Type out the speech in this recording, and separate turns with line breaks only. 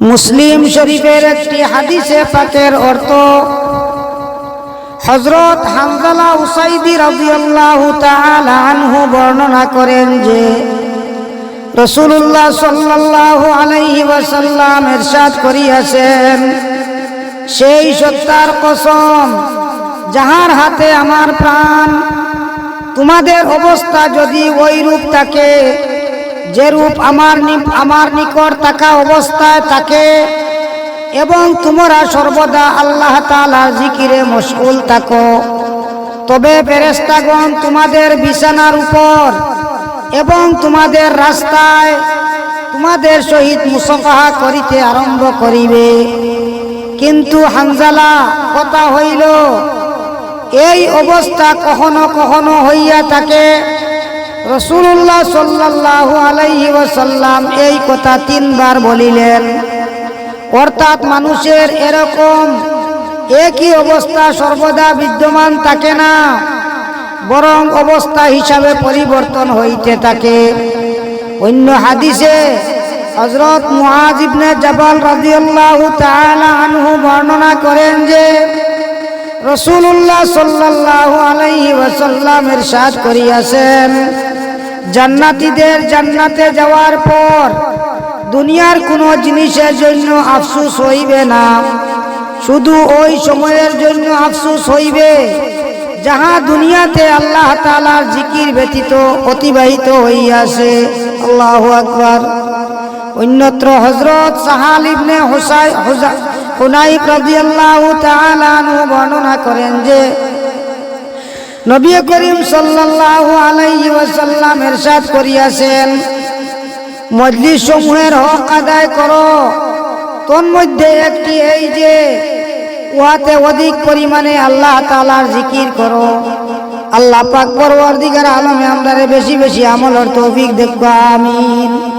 মুসলিম শরীফের একটি হাদিসে পাকের অর্থ হজরত হানজালা উসাইদি রাদিয়াল্লাহু তাআলা আনহু বর্ণনা করেন যে রসুল্লাহ সাল্লাল্লাহু আলাইহি ওয়াসাল্লাম ইরশাদ করিয়াছেন, সেই সত্তার কসম, যাহার হাতে আমার প্রাণ, তোমাদের অবস্থা যদি ওই রূপ থাকে যে রূপ আমার আমার নিকট থাকা অবস্থায় থাকে এবং তোমরা সর্বদা আল্লাহ তাআলার জিকিরে মশগুল থাকো। তবে ফেরেশতাগণ তোমাদের বিছানার উপর এবং তোমাদের রাস্তায় তোমাদের সহিত মুসফাহা করিতে আরম্ভ করিবে। কিন্তু হানজালা কথা হইল, এই অবস্থা কখনো কখনো হইয়া থাকে। রসুল্লাহ সাল্লাল্লাহু আলাইহি ওয়াসাল্লাম এই কথা তিনবার বলিলেন। অর্থাৎ মানুষের এরকম একই অবস্থা সর্বদা বিদ্যমান থাকে না, বরং অবস্থা হিসাবে পরিবর্তন হইতে থাকে। অন্য হাদিসে হজরত মুআজ ইবনে জাবাল তাআলা আনহু বর্ণনা করেন যে রসুল্লাহ সাল্লাল্লাহু আলাইহি ওয়াসাল্লাম ইরশাদ করিয়াছেন জান্নাতীদের জান্নাতে যাওয়ার পর দুনিয়ার কোনো জিনিসের জন্য আফসুস হইবে না। শুধু ওই সময়ের জন্য আফসুস হইবে যাহা দুনিয়াতে আল্লাহ তাআলার জিকির ব্যতীত অতিবাহিত হইয়াছে। আল্লাহ আকবার। অন্যত্র হজরত সাহাল ইবনে হুসাই হুনাইব তাআলা আনহু বর্ণনা করেন যে, নবী করিম সাল্লাল্লাহু আলাইহি ওয়াসাল্লাম এরশাদ করিয়াছেন। মজলিস সমূহের হক আদায় করো। তন্মধ্যে একটি এই যে, উহাতে অধিক পরিমাণে আল্লাহ তালার জিকির করো। আল্লাহ পাক পরবর্তীকার আলমে আমরা বেশি বেশি আমলের তৌফিক দেখবা আমিন।